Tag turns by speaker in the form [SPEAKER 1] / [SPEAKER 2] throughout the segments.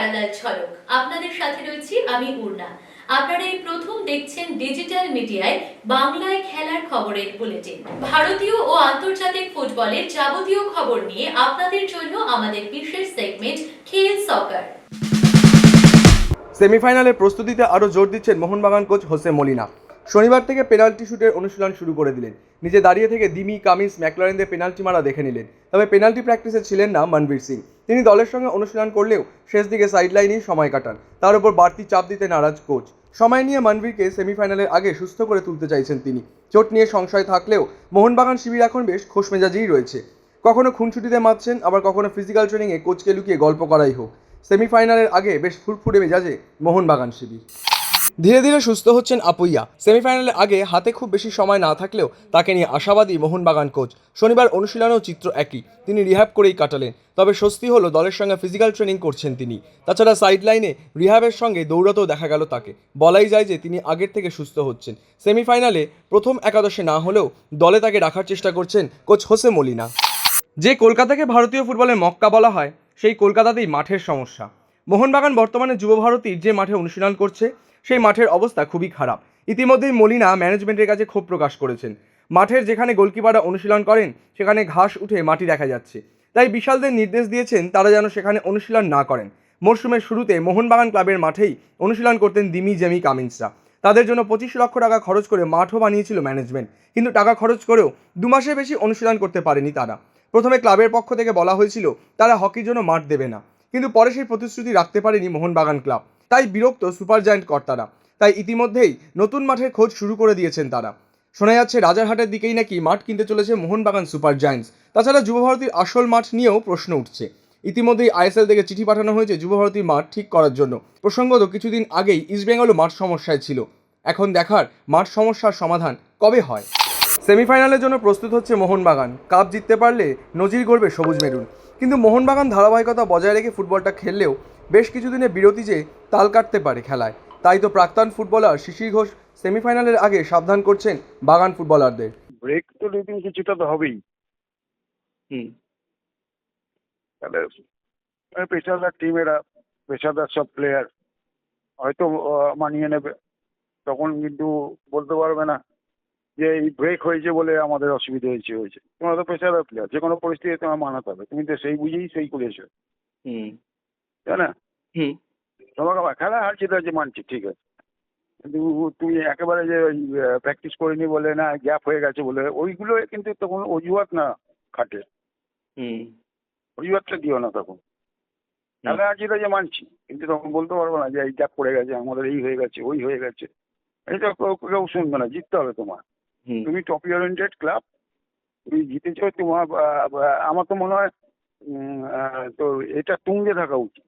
[SPEAKER 1] খেলাদার ঝলক আপনাদের সাথে রয়েছি আমি উর্না। আপনারা এই প্রথম দেখছেন ডিজিটাল মিডিয়ায় বাংলায় খেলার খবরের বুলেটিন। ভারতীয় ও আন্তর্জাতিক ফুটবলের যাবতীয় খবর নিয়ে আপনাদের জন্য আমাদের বিশেষ সেগমেন্ট খেল সকার
[SPEAKER 2] সেমিফাইনালের প্রস্তুতিতে আরও জোর দিচ্ছেন মোহনবাগান কোচ হোসে মলিনা। শনিবার থেকে পেনাল্টি শুটের অনুশীলন শুরু করে দিলেন। নিজে দাঁড়িয়ে থেকে দিমি, কামিন্স, ম্যাকলারেনদের পেনাল্টি মারা দেখে নিলেন। তবে পেনাল্টি প্র্যাকটিসে ছিলেন না মনবীর সিং। তিনি দলের সঙ্গে অনুশীলন করলেও শেষ দিকে সাইডলাইনেই সময় কাটান। তার উপর বাড়তি চাপ দিতে নারাজ কোচ সময় নিয়ে মানভীরকে সেমিফাইনালের আগে সুস্থ করে তুলতে চাইছেন তিনি। চোট নিয়ে সংশয় থাকলেও মোহনবাগান শিবির এখন বেশ খোশমেজাজেই রয়েছে। কখনো খুনছুটিতে মাতছেন, আবার কখনো ফিজিক্যাল ট্রেনিংয়ে কোচকে লুকিয়ে গল্প করাই হোক। সেমিফাইনালের আগে বেশ ফুরফুরে মেজাজে মোহনবাগান শিবির। ধীরে ধীরে সুস্থ হচ্ছেন আপুইয়া। সেমিফাইনালের আগে হাতে খুব বেশি সময় না থাকলেও তাকে নিয়ে আশাবাদী মোহনবাগান কোচ। শনিবার অনুশীলনেও চিত্র একই। তিনি রিহ্যাব করেই কাটালেন। তবে স্বস্তি হলো দলের সঙ্গে ফিজিক্যাল ট্রেনিং করছেন তিনি। তাছাড়া সাইড লাইনে রিহ্যাবের সঙ্গে দৌড়াতেও দেখা গেল তাকে। বলাই যায় যে তিনি আগের থেকে সুস্থ হচ্ছেন। সেমিফাইনালে প্রথম একাদশে না হলেও দলে তাকে রাখার চেষ্টা করছেন কোচ হোসে মলিনা। যে কলকাতাকে ভারতীয় ফুটবলের মক্কা বলা হয়, সেই কলকাতাতেই মাঠের সমস্যা। মোহনবাগান বর্তমানে যুব ভারতীর যে মাঠে অনুশীলন করছে সেই মাঠের অবস্থা খুবই খারাপ। ইতিমধ্যেই মলিনা ম্যানেজমেন্টের কাছে ক্ষোভ প্রকাশ করেছেন। মাঠের যেখানে গোলকিপাররা অনুশীলন করেন, সেখানে ঘাস উঠে মাটি দেখা যাচ্ছে। তাই বিশালদের নির্দেশ দিয়েছেন তারা যেন সেখানে অনুশীলন না করেন। মরশুমের শুরুতে মোহনবাগান ক্লাবের মাঠেই অনুশীলন করতেন দিমি জেমি কামিন্সরা। তাদের জন্য পঁচিশ লক্ষ টাকা খরচ করে মাঠও বানিয়েছিল ম্যানেজমেন্ট। কিন্তু টাকা খরচ করেও দু মাসের বেশি অনুশীলন করতে পারেনি তারা। প্রথমে ক্লাবের পক্ষ থেকে বলা হয়েছিল, তারা হকির জন্য মাঠ দেবে না। কিন্তু পরে সেই প্রতিশ্রুতি রাখতে পারেনি মোহনবাগান ক্লাব। তাই বিরক্ত সুপার জায়ান্ট কর্তারা। তাই ইতিমধ্যেই নতুন মাঠের খোঁজ শুরু করে দিয়েছেন তারা। শোনা যাচ্ছে, রাজারহাটের দিকেই নাকি মাঠ কিনতে চলেছে মোহনবাগান সুপার জায়ান্টস। তাছাড়া যুবভারতীর আসল মাঠ নিয়েও প্রশ্ন উঠছে। ইতিমধ্যেই আইএসএল থেকে চিঠি পাঠানো হয়েছে যুবভারতীর মাঠ ঠিক করার জন্য। প্রসঙ্গত, কিছুদিন আগেই ইস্টবেঙ্গলও মাঠ সমস্যায় ছিল। এখন দেখার মাঠ সমস্যার সমাধান কবে হয়? সেমিফাইনালের জন্য প্রস্তুত হচ্ছে মোহনবাগান। কাপ জিততে পারলে নজির গড়বে সবুজ মেরুন। কিন্তু মোহনবাগান ধারাবাহিকতা বজায় রেখে ফুটবলটা খেললেও বেশ কিছুদিনের বিরতি যে তাল কাটতে পারে খেলায়। তাই তো প্রাক্তন ফুটবলার শিশির ঘোষ সেমিফাইনালের আগে সাবধান করছেন বাগান ফুটবলারদের।
[SPEAKER 3] ব্রেক তো দুদিন কিছুটা তো হবেই।
[SPEAKER 2] হুম।
[SPEAKER 3] তাহলে পেশাদার টিম এরা পেশাদার সব প্লেয়ার হয়তো মানিয়ে নেবে। তখন কিন্তু বলতে পারবে না। যে এই ব্রেক হয়েছে বলে আমাদের অসুবিধা হয়েছে হয়েছে। তোমরা তো পেশাদার প্লেয়ার যে কোনো পরিস্থিতি তোমার মানাতে হবে। তুমি তো সেই বুঝেই সেই করেছ তাই না? তোমাকে খেলা হারছে তো আছে মানছি ঠিক আছে। কিন্তু তুমি একেবারে যে ওই প্র্যাকটিস করিনি বলে না গ্যাপ হয়ে গেছে বলে ওইগুলো কিন্তু তখন অজুহাত না খাটে।
[SPEAKER 2] হুম।
[SPEAKER 3] অজুহাতটা দিও না তখন। খেলা আছে তো যে মানছি কিন্তু তখন বলতে পারব না যে এই গ্যাপ পড়ে গেছে আমাদের এই হয়ে গেছে ওই হয়ে গেছে। এটা কেউ শুনবে না জিততে হবে তোমার তুমি টপ ওরিয়েন্টেড ক্লাব তুমি জিতেছো তোমার আমার তো মনে হয় তো এটা তুঙ্গে থাকা উচিত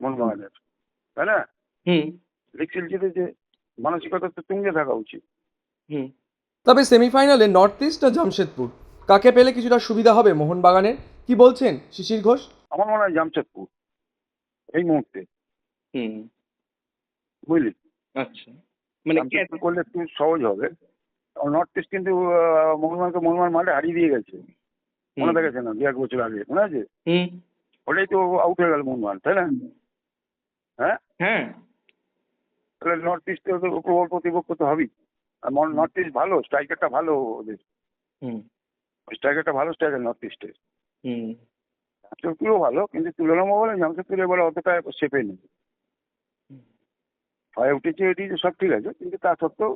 [SPEAKER 3] মোহনবাগানের তাই না?
[SPEAKER 2] হুম।
[SPEAKER 3] লিগ সিল জিতেছে মানসিকতা তো তুঙ্গে থাকা উচিত।
[SPEAKER 2] তবে সেমিফাইনালে নর্থ ইস্ট ও জামশেদপুর। কাকে পেলে কিছুটা সুবিধা হবে মোহনবাগানের? কি বলছেন শিশির ঘোষ?
[SPEAKER 3] আমার মনে হয় জামশেদপুর এই মুহূর্তে।
[SPEAKER 2] হুম।
[SPEAKER 3] বুঝলি?
[SPEAKER 2] আচ্ছা। মানে
[SPEAKER 3] করলে একটু সহজ হবে। নর্থ ইস্ট কিন্তু আহ, মোহনবাগানকে মোহনবাগান মাঠে হারিয়ে দিয়ে গেছে। মনে দেখেছে না? দু এক বছর আগে। মনে আছে? ওটাই তো আউট হয়ে গেল মোহনবাগান তাই না? হ্যাঁ?
[SPEAKER 2] হ্যাঁ।
[SPEAKER 3] তাহলে নর্থ ইস্টের তো প্রবল প্রতিপক্ষ তো হবেই। আর নর্থ ইস্ট ভালো স্ট্রাইকারটা ভালো ওদের।
[SPEAKER 2] হুম।
[SPEAKER 3] স্ট্রাইকারটা ভালো স্ট্রাইকার নর্থ ইস্টের
[SPEAKER 2] হুম।
[SPEAKER 3] জামশেদপুরও ভালো কিন্তু তুলনামূলক বলে জামশেদপুর এবার অতটা চেপে নেই। হয়ে উঠেছে এটি সব ঠিক আছে কিন্তু তা সত্ত্বেও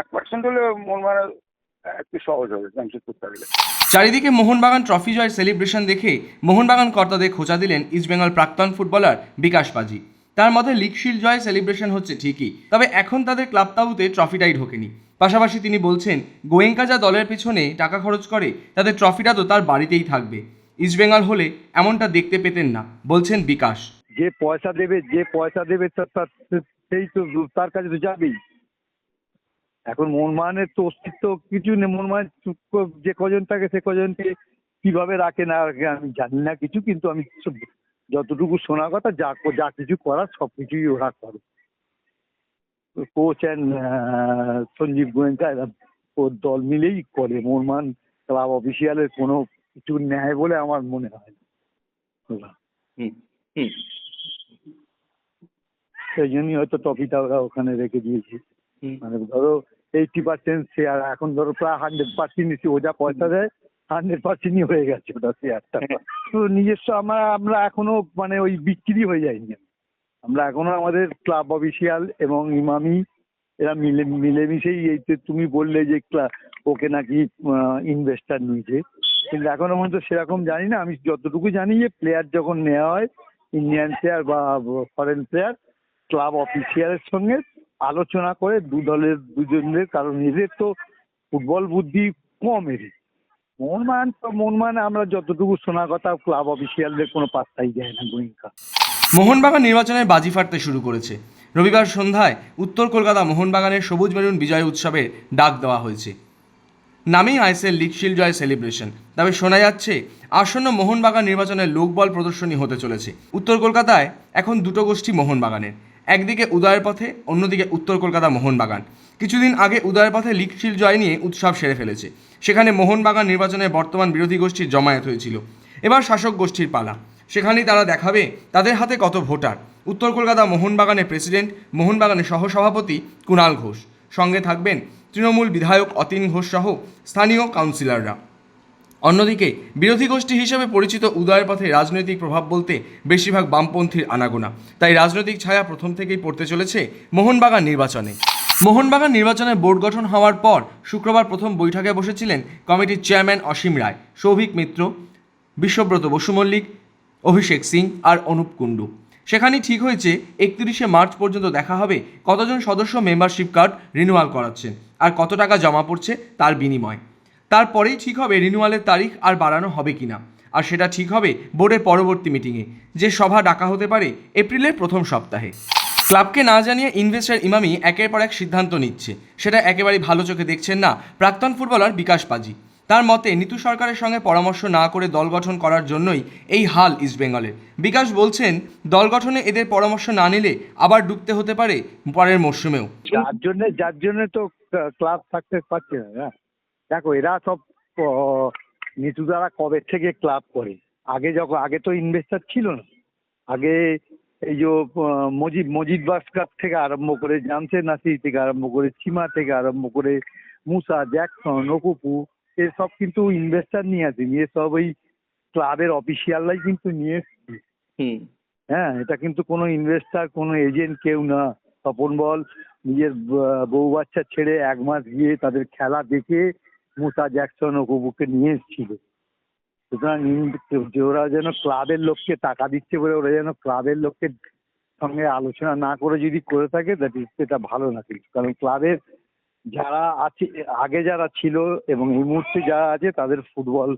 [SPEAKER 3] এক পার্সেন্ট হলে মন মানে একটু সহজ হবে জামশেদপুর থাকলে
[SPEAKER 2] চারিদিকে মোহনবাগান ট্রফি জয়ের সেলিব্রেশন দেখে মোহনবাগান কর্তাদের খোঁচা দিলেন ইস্টবেঙ্গল প্রাক্তন ফুটবলার বিকাশ পাজি। তার মতে লিগ শিল্ড জয় সেলিব্রেশন হচ্ছে ঠিকই তবে এখন তাদের ক্লাব তাবুতে ট্রফিটাই ঢোকেনি। পাশাপাশি তিনি বলছেন গোয়েঙ্কা যা দলের পেছনে টাকা খরচ করে তাদের ট্রফিটা তো তার বাড়িতেই থাকবে। ইস্টবেঙ্গল হলে এমনটা দেখতে পেতেন না বলছেন বিকাশ।
[SPEAKER 4] যে পয়সা দেবে যে পয়সা দেবে সেই তো তার কাছে তো যাবেই। এখন মনমানের তো অস্তিত্ব কিছু নেই মনমান যে কজন থাকে সে কজনকে কীভাবে রাখে না রাখে আমি জানি না কিছু কিন্তু আমি যতটুকু শোনা কথা যা যা কিছু করার সব কিছুই ওরা করে। কোচ অ্যান্ড সঞ্জীব গোয়েঙ্কা ওর দল মিলেই করে মোহনমান ক্লাব অফিসিয়ালের কোনো কিছু নেয় বলে আমার মনে হয় না। সেই জন্যই হয়তো ট্রফিটা ওরা ওখানে রেখে দিয়েছে। মানে ধরো এইটি পার্সেন্ট শেয়ার এখন ধরো প্রায় হান্ড্রেড পার্সেন্ট ও যা পয়সা দেয় হান্ড্রেড পার্সেন্টই হয়ে গেছে ওটা শেয়ারটা তো নিজস্ব আমরা আমরা এখনও মানে ওই বিক্রি হয়ে যায়নি। আমরা এখনও আমাদের ক্লাব অফিসিয়াল এবং ইমামি এরা মিলে মিলেমিশেই এই যে তুমি বললে যে ক্লা- ওকে নাকি ইনভেস্টার নিয়েছে। কিন্তু এখনও পর্যন্ত সেরকম জানি না। আমি যতটুকু জানি যে প্লেয়ার যখন নেওয়া হয় ইন্ডিয়ান প্লেয়ার বা ফরেন প্লেয়ার ক্লাব অফিসিয়ালের সঙ্গে আলোচনা করে দু দলের দুজনের কারণ এদের তো ফুটবল বুদ্ধি কম এদের। মোহনবাগান তো মোহনবাগান আমরা যতটুকু শোনা কথা, ক্লাব অফিসিয়ালদের কোনো পাত্তাই দেয় না গোয়েঙ্কা
[SPEAKER 2] মোহনবাগান নির্বাচনের বাজি ফাটতে শুরু করেছে। রবিবার সন্ধ্যায় উত্তর কলকাতা মোহনবাগানের সবুজ মেরুন বিজয় উৎসবে ডাক দেওয়া হয়েছে। নামেই আইসিএল লিগ জয় সেলিব্রেশন। তবে শোনা যাচ্ছে, আসন্ন মোহনবাগান নির্বাচনের লোকবল প্রদর্শনী হতে চলেছে। উত্তর কলকাতায় এখন দুটো গোষ্ঠী মোহনবাগানের। একদিকে উদয়ের পথে, অন্যদিকে উত্তর কলকাতা মোহনবাগান। কিছুদিন আগে উদয়ের পথে লিগ জয় নিয়ে উৎসব সেরে ফেলেছে। সেখানে মোহনবাগান নির্বাচনে বর্তমান বিরোধী গোষ্ঠীর জমায়েত হয়েছিল। এবার শাসক গোষ্ঠীর পালা। সেখানেই তারা দেখাবে তাদের হাতে কত ভোটার। উত্তর কলকাতা মোহনবাগানের প্রেসিডেন্ট, মোহনবাগানের সহসভাপতি কুণাল ঘোষ। সঙ্গে থাকবেন তৃণমূল বিধায়ক অতীন ঘোষ সহ স্থানীয় কাউন্সিলররা। অন্যদিকে বিরোধী গোষ্ঠী হিসেবে পরিচিত উদয়ের পথে রাজনৈতিক প্রভাব বলতে বেশিরভাগ বামপন্থীর আনাগোনা। তাই রাজনৈতিক ছায়া প্রথম থেকেই পড়তে চলেছে মোহনবাগান নির্বাচনে। মোহনবাগান নির্বাচনে বোর্ড গঠন হওয়ার পর শুক্রবার প্রথম বৈঠকে বসেছিলেন কমিটির চেয়ারম্যান অসীম রায়, সৌভিক মিত্র, বিশ্বব্রত বসু মল্লিক, অভিষেক সিং আর অনুপ কুণ্ডু। সেখানেই ঠিক হয়েছে, একত্রিশে মার্চ পর্যন্ত দেখা হবে কতজন সদস্য মেম্বারশিপ কার্ড রিনিউয়াল করাচ্ছেন আর কত টাকা জমা পড়ছে তার বিনিময়। তারপরেই ঠিক হবে রিনিউয়ালের তারিখ আর বাড়ানো হবে কিনা। আর সেটা ঠিক হবে বোর্ডের পরবর্তী মিটিংয়ে যে সভা ডাকা হতে পারে এপ্রিলের প্রথম সপ্তাহে। ক্লাবকে না জানিয়ে ইনভেস্টার ইমামি একের পর এক সিদ্ধান্ত নিচ্ছে। সেটা একেবারেই ভালো চোখে দেখছেন না প্রাক্তন ফুটবলার বিকাশ পাজি। তার মতে, নিতু সরকারের সঙ্গে পরামর্শ না করে দল গঠন করার জন্যই এই হাল ইস্টবেঙ্গলের বিকাশ বলছেন, দল গঠনে এদের পরামর্শ না নিলে আবার ডুবতে হতে পারে পরের মরশুমেও।
[SPEAKER 4] যার জন্য যার জন্য তো ক্লাব সাকসেস পাচ্ছে না? দেখো এরা সব দ্বারা কবে থেকে ক্লাব করে? আগে যখন আগে তো ইনভেস্টার ছিল না। আগে এই যে মজিদ মজিদ বাস্কার থেকে আরম্ভ করে জামশেদ নাসির থেকে আরম্ভ করে চিমা থেকে আরম্ভ করে মুসা জ্যাকসন নকুপু এসব কিন্তু ইনভেস্টার নিয়ে আসেনি। এসব ওই ক্লাবের অফিসিয়ালরাই কিন্তু নিয়ে এসছে। হ্যাঁ এটা কিন্তু কোনো ইনভেস্টার কোনো এজেন্ট কেউ না। তপন বল নিজের বউ বাচ্চা ছেড়ে এক মাস গিয়ে তাদের খেলা দেখে মুসা জ্যাকসন ও কুবুকে নিয়ে এসেছিল। সুতরাং ওরা যেন ক্লাবের লোককে টাকা দিচ্ছে বলে ওরা যেন ক্লাবের লোককে সঙ্গে আলোচনা না করে যদি করে থাকে দ্যাট ইজ সেটা ভালো না কিন্তু। কারণ ক্লাবের যারা আছে, আগে যারা ছিল এবং এই মুহূর্তে যারা আছে, তাদের ফুটবল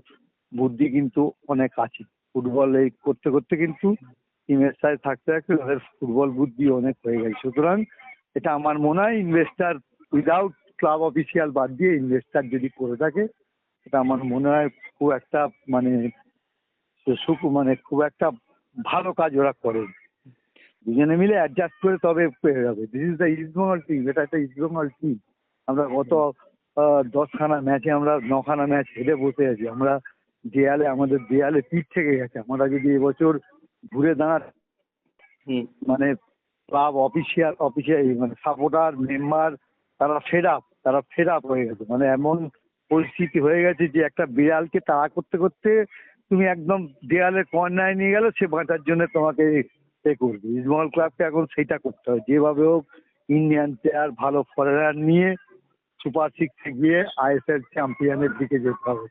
[SPEAKER 4] বুদ্ধি কিন্তু অনেক আছে। ফুটবল এই করতে করতে কিন্তু টিমের সাথে থাকতে থাকতে তাদের ফুটবল বুদ্ধি অনেক হয়ে গেছে। সুতরাং এটা আমার মনে হয় ইনভেস্টার উইদাউট ক্লাব অফিসিয়াল বাদ দিয়ে ইনভেস্টার যদি করে থাকে এটা আমার মনে হয় খুব একটা মানে সুখ মানে খুব একটা ভালো কাজ ওরা করে। দুজনে মিলে অ্যাডজাস্ট করে তবে পেয়ে যাবে। This is the East Bengal team এটা একটা ইস্ট বেঙ্গল টিম আমরা গত দশখানা ম্যাচে আমরা নখানা ম্যাচ হেরে বসে আছি। আমরা দেয়ালে আমাদের দেয়ালে পিঠ থেকে গেছে। আমরা যদি এবছর ঘুরে দাঁড়াত মানে ক্লাব অফিসিয়াল অফিসিয়াল মানে সাপোর্টার মেম্বার তারা ফেড আপ তারা ফেড আপ হয়ে গেছে। মানে এমন পরিস্থিতি হয়ে গেছে যে একটা বিড়ালকে তাড়া করতে করতে তুমি একদম দেয়ালের কর্নায় নিয়ে গেলে সে বাঁচার জন্য তোমাকে এ করবে। ইস্টবেঙ্গল ক্লাবকে এখন সেটা করতে হবে যেভাবে হোক ইন্ডিয়ান প্লেয়ার ভালো ফরেনার নিয়ে সুপার সিক্সে গিয়ে আইএসএল চ্যাম্পিয়নের দিকে যেতে হবে।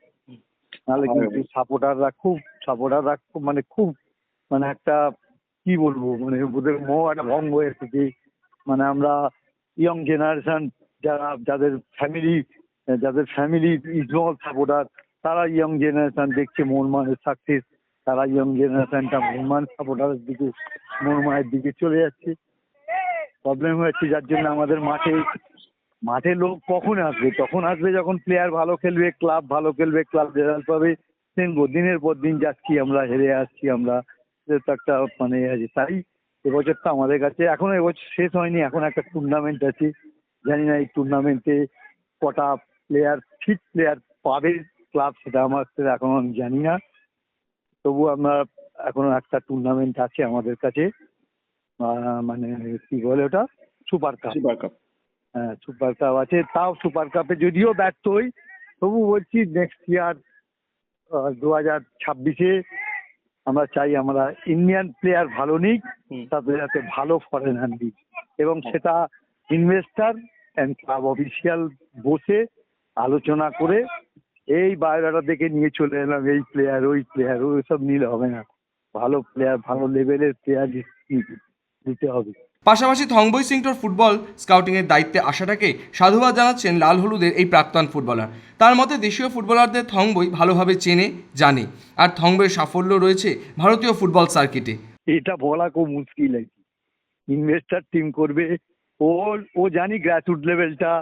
[SPEAKER 4] নাহলে কিন্তু সাপোর্টাররা খুব সাপোর্টাররা খুব মানে খুব মানে একটা কি বলব? মানে ওদের মোহ একটা ভঙ্গ হয়ে এসেছে। মানে আমরা ইয়ং জেনারেশন যারা, যাদের ফ্যামিলি যাদের ফ্যামিলি ইস্টবেঙ্গল সাপোর্টার তারা ইয়ং জেনারেশন দেখছে মোহনমানের সাকসেস তারা ইয়ং জেনারেশনটা মোহনমান সাপোর্টারের দিকে মোহনমানের দিকে চলে যাচ্ছে। প্রবলেম হয়েছে যার জন্য আমাদের মাঠে মাঠে লোক কখন আসবে? তখন আসবে যখন প্লেয়ার ভালো খেলবে ক্লাব ভালো খেলবে ক্লাব রেজাল্ট পাবে। দেখব দিনের পর দিন যাচ্ছি আমরা, হেরে আসছি আমরা। একটা মানে আছে, তাই এবছর তো আমাদের কাছে, এখনও এবছর শেষ হয়নি, এখন একটা টুর্নামেন্ট আছে। জানি না এই টুর্নামেন্টে কটা প্লেয়ার ফিট প্লেয়ার পাবে ক্লাব সেটা আমার এখনও আমি জানি না। তবু আমরা এখনও একটা টুর্নামেন্ট আছে আমাদের কাছে মানে কি বলে ওটা? সুপার কাপ
[SPEAKER 5] সুপার কাপ
[SPEAKER 4] হ্যাঁ সুপার কাপ আছে। তাও সুপার কাপে যদিও ব্যর্থ হই তবু বলছি নেক্সট ইয়ার দু হাজার ছাব্বিশে আমরা চাই আমরা ইন্ডিয়ান প্লেয়ার ভালো নিক। তাতে যাতে ভালো ফরেনার নিক। এবং সেটা ইনভেস্টার অ্যান্ড ক্লাব অফিসিয়াল বসে আলোচনা করে এই বায়োডাটা দেখে নিয়ে চলে এলাম এই প্লেয়ার ওই প্লেয়ার ওই সব নিলে হবে না। ভালো প্লেয়ার ভালো লেভেলের প্লেয়ার দিতে হবে।
[SPEAKER 2] পাশাপাশি থংবই সিংটোর ফুটবল স্কাউটিংয়ের দায়িত্বে আসাটাকে সাধুবাদ জানাচ্ছেন লাল হলুদের এই প্রাক্তন ফুটবলার। তার মতে দেশীয় ফুটবলারদের থংবই ভালোভাবে চেনে জানে। আর থংবইয়ের সাফল্য রয়েছে ভারতীয় ফুটবল সার্কিটে।
[SPEAKER 4] এটা বলা খুব মুশকিল আর কি। ইনভেস্টার টিম করবে ও ও জানি গ্রাসরুট লেভেলটা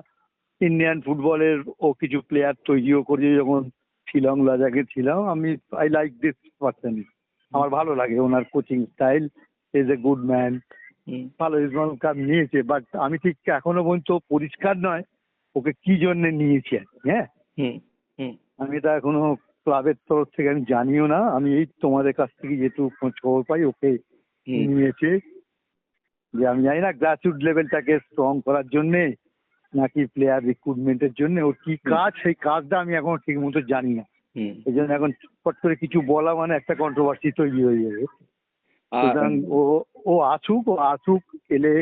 [SPEAKER 4] ইন্ডিয়ান ফুটবলের ও কিছু প্লেয়ার তৈরিও করেছে যখন শিলং লাজাকে ছিলাম আমি আই লাইক দিস পার্সন আমার ভালো লাগে ওনার coaching style is a good man ভালো ইসমাল কাপ নিয়েছে বাট আমি ঠিক এখনও পর্যন্ত পরিষ্কার নয় ওকে কি জন্য নিয়েছি আর কি, হ্যাঁ? আমি এটা এখনও ক্লাবের তরফ থেকে আমি জানিও না আমি এই তোমাদের কাছ থেকে যেটুকু খোঁজ খবর পাই ওকে নিয়েছে। যে আমি জানি না গ্রাসরুট লেভেলটাকে স্ট্রং করার জন্যে নাকি প্লেয়ার রিক্রুটমেন্টের জন্য ওর কি কাজ সেই কাজটা আমি এখনও ঠিক মতো জানি না। এই জন্য এখন ফট করে কিছু বলা মানে একটা কন্ট্রোভার্সি তৈরি হয়ে যাবে। সুতরাং ও ও আসুক ও আসুক এলে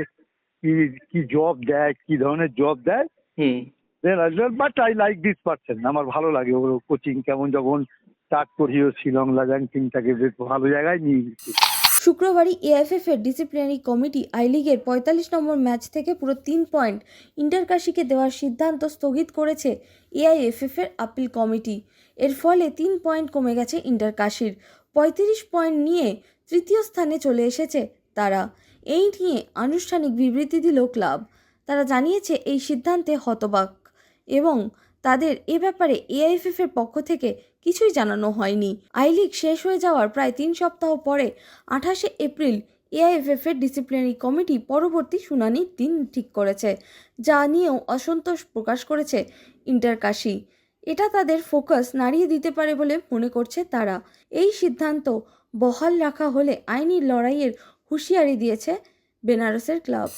[SPEAKER 4] কি কি জব দেয় কি ধরনের জব দেয়
[SPEAKER 5] হুম।
[SPEAKER 4] But I like this person আমার ভালো লাগে ওর কোচিং কেমন যখন স্টার্ট করিও শিলং লাজাং টিমটাকে বেশ ভালো জায়গায় নিয়ে গেছে।
[SPEAKER 6] শুক্রবারই এএফএফ এর ডিসিপ্লিনারি কমিটি আই লিগের পঁয়তাল্লিশ নম্বর ম্যাচ থেকে পুরো তিন পয়েন্ট ইন্টারকাশিকে দেওয়ার সিদ্ধান্ত স্থগিত করেছে এআইএফএফ এর আপিল কমিটি। এর ফলে তিন পয়েন্ট কমে গেছে ইন্টারকাশির। পঁয়ত্রিশ পয়েন্ট নিয়ে তৃতীয় স্থানে চলে এসেছে তারা। এই নিয়ে আনুষ্ঠানিক বিবৃতি দিল ক্লাব। তারা জানিয়েছে এই সিদ্ধান্তে হতবাক এবং তাদের এ ব্যাপারে এআইএফএফ এর পক্ষ থেকে কিছুই জানানো হয়নি। আই লিগ শেষ হয়ে যাওয়ার প্রায় তিন সপ্তাহ পরে আঠাশে এপ্রিল এআইএফএফ এর ডিসিপ্লিনারি কমিটি পরবর্তী শুনানির দিন ঠিক করেছে, যা নিয়েও অসন্তোষ প্রকাশ করেছে ইন্টারকাশি এটা তাদের ফোকাস নাড়িয়ে দিতে পারে বলে মনে করছে তারা। এই সিদ্ধান্ত বহাল রাখা হলে আইনি লড়াইয়ের হুঁশিয়ারি দিয়েছে বেনারসের ক্লাব।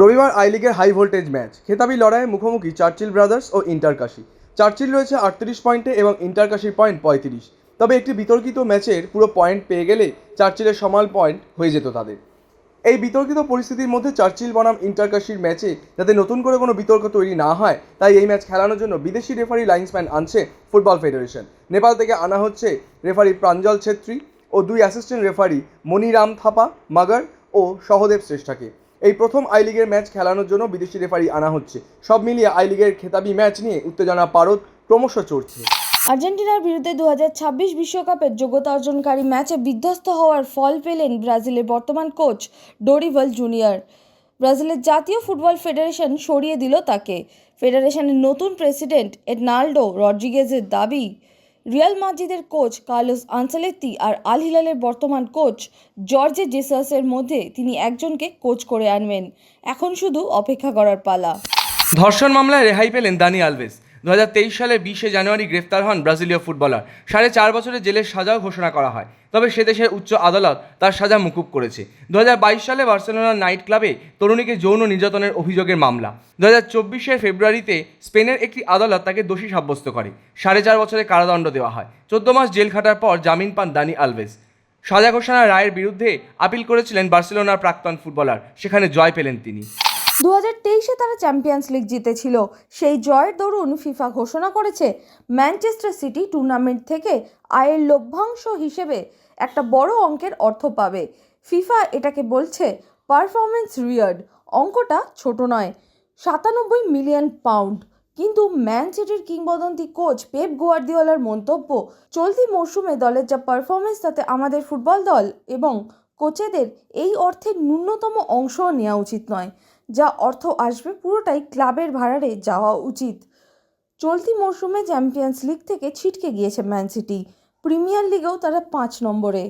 [SPEAKER 2] রবিবার আই লিগের হাই ভোল্টেজ ম্যাচ। খেতাবি লড়াইয়ে মুখোমুখি চার্চিল ব্রাদার্স ও ইন্টারকাশি চার্চিল রয়েছে আটত্রিশ পয়েন্টে এবং ইন্টারকাশির পয়েন্ট পঁয়ত্রিশ। তবে একটি বিতর্কিত ম্যাচের পুরো পয়েন্ট পেয়ে গেলে চার্চিলের সমান পয়েন্ট হয়ে যেত তাদের। এই বিতর্কিত পরিস্থিতির মধ্যে চার্চিল বনাম ইন্টারকাশির ম্যাচে যাতে নতুন করে কোনো বিতর্ক তৈরি না হয়, তাই এই ম্যাচ খেলানোর জন্য বিদেশি রেফারি লাইন্সম্যান আনছে ফুটবল ফেডারেশন। নেপাল থেকে আনা হচ্ছে রেফারি প্রাঞ্জল ছেত্রী ও দুই অ্যাসিস্ট্যান্ট রেফারি মনিরাম থাপা, মাগার ও সহদেব শ্রেষ্ঠাকে। এই প্রথম আই লিগের ম্যাচ খেলানোর জন্য বিদেশি রেফারি আনা হচ্ছে। সব মিলিয়ে আই লিগের খেতাবি ম্যাচ নিয়ে উত্তেজনা পারদ ক্রমশ চড়ছে।
[SPEAKER 6] আর্জেন্টিনার বিরুদ্ধে দু বিশ্বকাপের যোগ্যতা অর্জনকারী ম্যাচে বিধ্বস্ত হওয়ার ফল পেলেন ব্রাজিলের বর্তমান কোচ ডোরিভাল জুনিয়র। ব্রাজিলের জাতীয় ফুটবল ফেডারেশন সরিয়ে দিল তাকে। ফেডারেশনের নতুন প্রেসিডেন্ট এডনাল্ডো রড্রিগেজের দাবি রিয়াল মাদ্রিদের কোচ কার্লোস আনসেলেত্তি আর আল হিলালের বর্তমান কোচ জর্জে জেসাসের মধ্যে তিনি একজনকে কোচ করে আনবেন। এখন শুধু অপেক্ষা করার পালা।
[SPEAKER 2] ধর্ষণ মামলায় রেহাই পেলেন দানি আলভেস। দু সালের বিশে জানুয়ারি গ্রেফতার হন ব্রাজিলীয় ফুটবলার। সাড়ে চার বছরের জেলের সাজাও ঘোষণা করা হয়। তবে সে দেশের উচ্চ আদালত তার সাজা মুকুব করেছে। দু হাজার বাইশ সালে বার্সেলোনার নাইট ক্লাবে তরুণীকে যৌন নির্যাতনের অভিযোগের মামলা। দু হাজার চব্বিশের ফেব্রুয়ারিতে স্পেনের একটি আদালত তাকে দোষী সাব্যস্ত করে। সাড়ে চার বছরের কারাদণ্ড দেওয়া হয়। চোদ্দ মাস জেল খাটার পর জামিন পান দানি আলভেস। সাজা ঘোষণা রায়ের বিরুদ্ধে আপিল করেছিলেন বার্সেলোনার প্রাক্তন ফুটবলার। সেখানে জয় পেলেন তিনি।
[SPEAKER 6] দু হাজার তেইশে তারা চ্যাম্পিয়ন্স লিগ জিতেছিল। সেই জয়ের দরুন ফিফা ঘোষণা করেছে ম্যানচেস্টার সিটি টুর্নামেন্ট থেকে আয়ের লভ্যাংশ হিসেবে একটা বড় অঙ্কের অর্থ পাবে। ফিফা এটাকে বলছে পারফরমেন্স রিয়ার্ড অঙ্কটা ছোট নয়, সাতানব্বই মিলিয়ন পাউন্ড। কিন্তু ম্যান সিটির কিংবদন্তি কোচ পেপ গোয়ার্দিওলার মন্তব্য, চলতি মরশুমে দলের যা পারফরমেন্স তাতে আমাদের ফুটবল দল এবং কোচেদের এই অর্থের ন্যূনতম অংশও নেওয়া উচিত নয়। যা অর্থ আসবে পুরোটাই ক্লাবের ভাড়ারে যাওয়া উচিত। চলতি মরশুমে চ্যাম্পিয়ন্স লিগ থেকে ছিটকে গিয়েছে ম্যান সিটি। প্রিমিয়ার লিগেও তারা পাঁচ নম্বরে।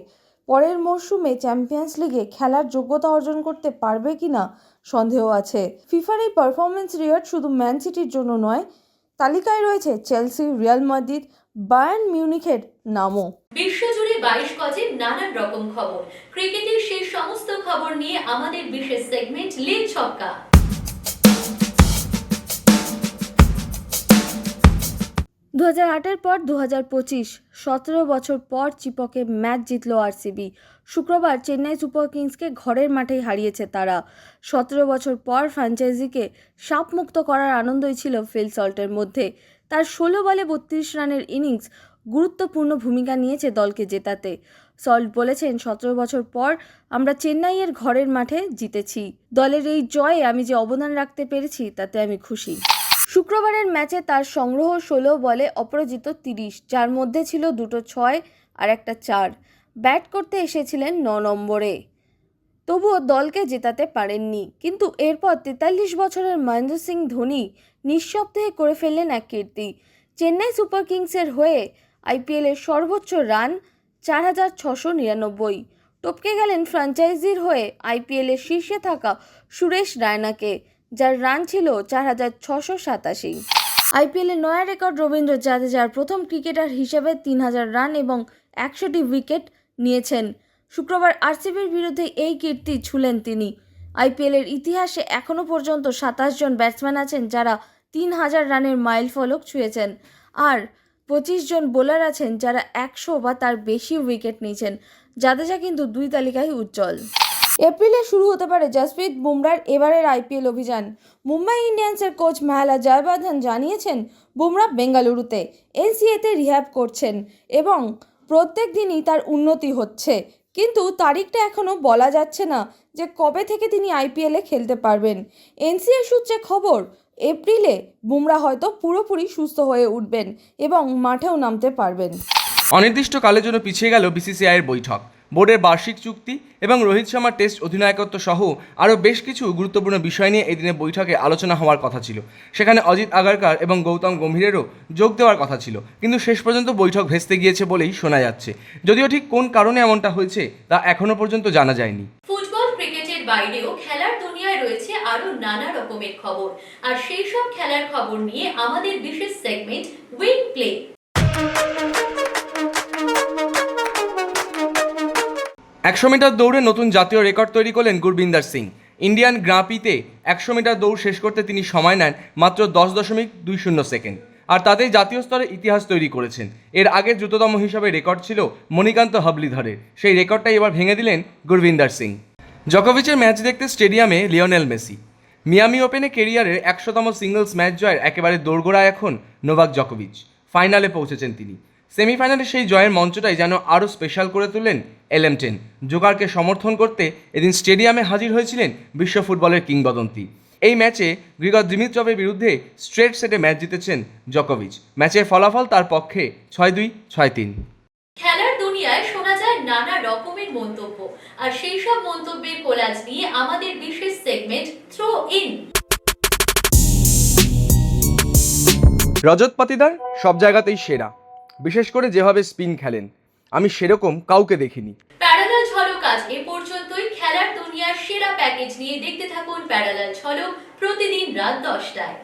[SPEAKER 6] পরের মরশুমে চ্যাম্পিয়ন্স লিগে খেলার যোগ্যতা অর্জন করতে পারবে কি না সন্দেহ আছে। ফিফার এই পারফরমেন্স রিয়ার্ড শুধু ম্যান সিটির জন্য নয়, তালিকায় রয়েছে চেলসি, রিয়াল মাদ্রিদ বায়ার্ন মিউনিখের নামও।
[SPEAKER 1] বিশ্বজুড়ে বাইশ গজের নানান রকম খবর। ক্রিকেটের সেই সমস্ত খবর নিয়ে আমাদের বিশেষ সেগমেন্ট লীল ছক্কা।
[SPEAKER 6] দু হাজার আটের পর দু হাজার পঁচিশ সতেরো বছর পর চিপকে ম্যাচ জিতল আরসিবি। শুক্রবার চেন্নাই সুপার কিংসকে ঘরের মাঠেই হারিয়েছে তারা। সতেরো বছর পর ফ্র্যাঞ্চাইজিকে সাপমুক্ত করার আনন্দই ছিল ফিল সল্টের মধ্যে। তার ষোলো বলে বত্রিশ রানের ইনিংস গুরুত্বপূর্ণ ভূমিকা নিয়েছে দলকে জেতাতে। সল্ট বলেছেন, সতেরো বছর পর আমরা চেন্নাইয়ের ঘরের মাঠে জিতেছি। দলের এই জয়ে আমি যে অবদান রাখতে পেরেছি, তাতে আমি খুশি। শুক্রবারের ম্যাচে তার সংগ্রহ ষোলো বলে অপরাজিত তিরিশ, যার মধ্যে ছিল দুটো ছয় আর একটা চার। ব্যাট করতে এসেছিলেন ন নম্বরে। তবুও দলকে জেতাতে পারেননি। কিন্তু এরপর তেতাল্লিশ বছরের মহেন্দ্র সিং ধোনি নিঃশব্দে করে ফেললেন এক কীর্তি। চেন্নাই সুপার কিংসের হয়ে আইপিএলের সর্বোচ্চ রান চার হাজার ছশো নিরানব্বই। টপকে গেলেন ফ্র্যাঞ্চাইজির হয়ে আইপিএলের শীর্ষে থাকা সুরেশ রায়নাকে, যার রান ছিল চার হাজার ছশো সাতাশি। আইপিএলের নয়া রেকর্ড রবীন্দ্র জাদেজার প্রথম ক্রিকেটার হিসেবে তিন হাজার রান এবং একশোটি উইকেট নিয়েছেন। শুক্রবার আরসিবির বিরুদ্ধে এই কীর্তি ছুলেন তিনি। আইপিএলের ইতিহাসে এখনও পর্যন্ত সাতাশ জন ব্যাটসম্যান আছেন যারা তিন হাজার রানের মাইল ফলক ছুঁয়েছেন। আর পঁচিশ জন বোলার আছেন যারা একশো বা তার বেশি উইকেট নিয়েছেন। জাদেজা কিন্তু দুই তালিকায় উজ্জ্বল। এপ্রিলে শুরু হতে পারে জসপ্রীত বুমরার এবারের আইপিএল অভিযান। মুম্বাই ইন্ডিয়ান্সের কোচ মেহালা জয়বর্ধন জানিয়েছেন বুমরা বেঙ্গালুরুতে এনসিএতে রিহ্যাব করছেন এবং প্রত্যেক দিনই তার উন্নতি হচ্ছে। কিন্তু তারিখটা এখনও বলা যাচ্ছে না যে কবে থেকে তিনি আইপিএলে খেলতে পারবেন। এনসিএ সূত্রে খবর এপ্রিলে বুমরা হয়তো পুরোপুরি সুস্থ হয়ে উঠবেন এবং মাঠেও নামতে পারবেন।
[SPEAKER 2] অনির্দিষ্টকালের জন্য পিছিয়ে গেল বিসিসিআইয়ের বৈঠক। বোর্ডের বার্ষিক চুক্তি এবং রোহিত শর্মার টেস্ট অধিনায়কত্ব সহ আরও বেশ কিছু গুরুত্বপূর্ণ বিষয় নিয়ে এই দিনের বৈঠকে আলোচনা হওয়ার কথা ছিল। সেখানে অজিত আগারকার এবং গৌতম গম্ভীরেরও যোগ দেওয়ার কথা ছিল। কিন্তু শেষ পর্যন্ত বৈঠক ভেস্তে গিয়েছে বলেই শোনা যাচ্ছে। যদিও ঠিক কোন কারণে এমনটা হয়েছে তা এখনও পর্যন্ত জানা যায়নি।
[SPEAKER 1] বাইরেও খেলার দুনিয়ায় রয়েছে আরও নানা রকমের খবর। আর সেই সব খেলার খবর নিয়ে আমাদের বিশেষ সেগমেন্ট উইং প্লে
[SPEAKER 2] একশো মিটার দৌড়ে নতুন জাতীয় রেকর্ড তৈরি করলেন গুরবিন্দার সিং। ইন্ডিয়ান গ্রাঁপিতে একশো মিটার দৌড় শেষ করতে তিনি সময় নেন মাত্র দশ দশমিক দুই শূন্য সেকেন্ড। আর তাতেই জাতীয় স্তরে ইতিহাস তৈরি করেছেন। এর আগে দ্রুততম হিসাবে রেকর্ড ছিল মণিকান্ত হাবলিধরের। সেই রেকর্ডটাই এবার ভেঙে দিলেন গুরবিন্দার সিং। জকোভিচের ম্যাচ দেখতে স্টেডিয়ামে লিওনেল মেসি। মিয়ামি ওপেনে কেরিয়ারের একশোতম সিঙ্গলস ম্যাচ জয়ের একেবারে দোরগোড়া এখন নোভাক জকোভিচ। ফাইনালে পৌঁছেছেন তিনি। সেমিফাইনালে সেই জয়ের মঞ্চটাই যেন আরও স্পেশাল করে তুললেন এলএম টেন। জোগাড়কে সমর্থন করতে এদিন স্টেডিয়ামে হাজির হয়েছিলেন বিশ্ব ফুটবলের কিংবদন্তি। এই ম্যাচে গ্রিগর দিমিত্রভের বিরুদ্ধে স্ট্রেট সেটে ম্যাচ জিতেছেন জকোভিচ। ম্যাচের ফলাফল তার পক্ষে ছয় দুই, ছয় তিন।
[SPEAKER 1] খেলার দুনিয়ায় শোনা যায় নানা রকমের মন্তব্য। আর সেই সব মন্তব্যের কোলাজ নিয়ে আমাদের বিশেষ segment throw in
[SPEAKER 2] Rajat Patidar সব জায়গাতেই সেরা। বিশেষ করে যেভাবে স্পিন খেলেন। আমি সেরকম কাউকে দেখিনি।
[SPEAKER 1] প্যারালাল ঝলক আজ এ পর্যন্তই। খেলার দুনিয়ার সেরা প্যাকেজ নিয়ে দেখতে থাকুন প্যারালাল ঝলক প্রতিদিন রাত দশটায়।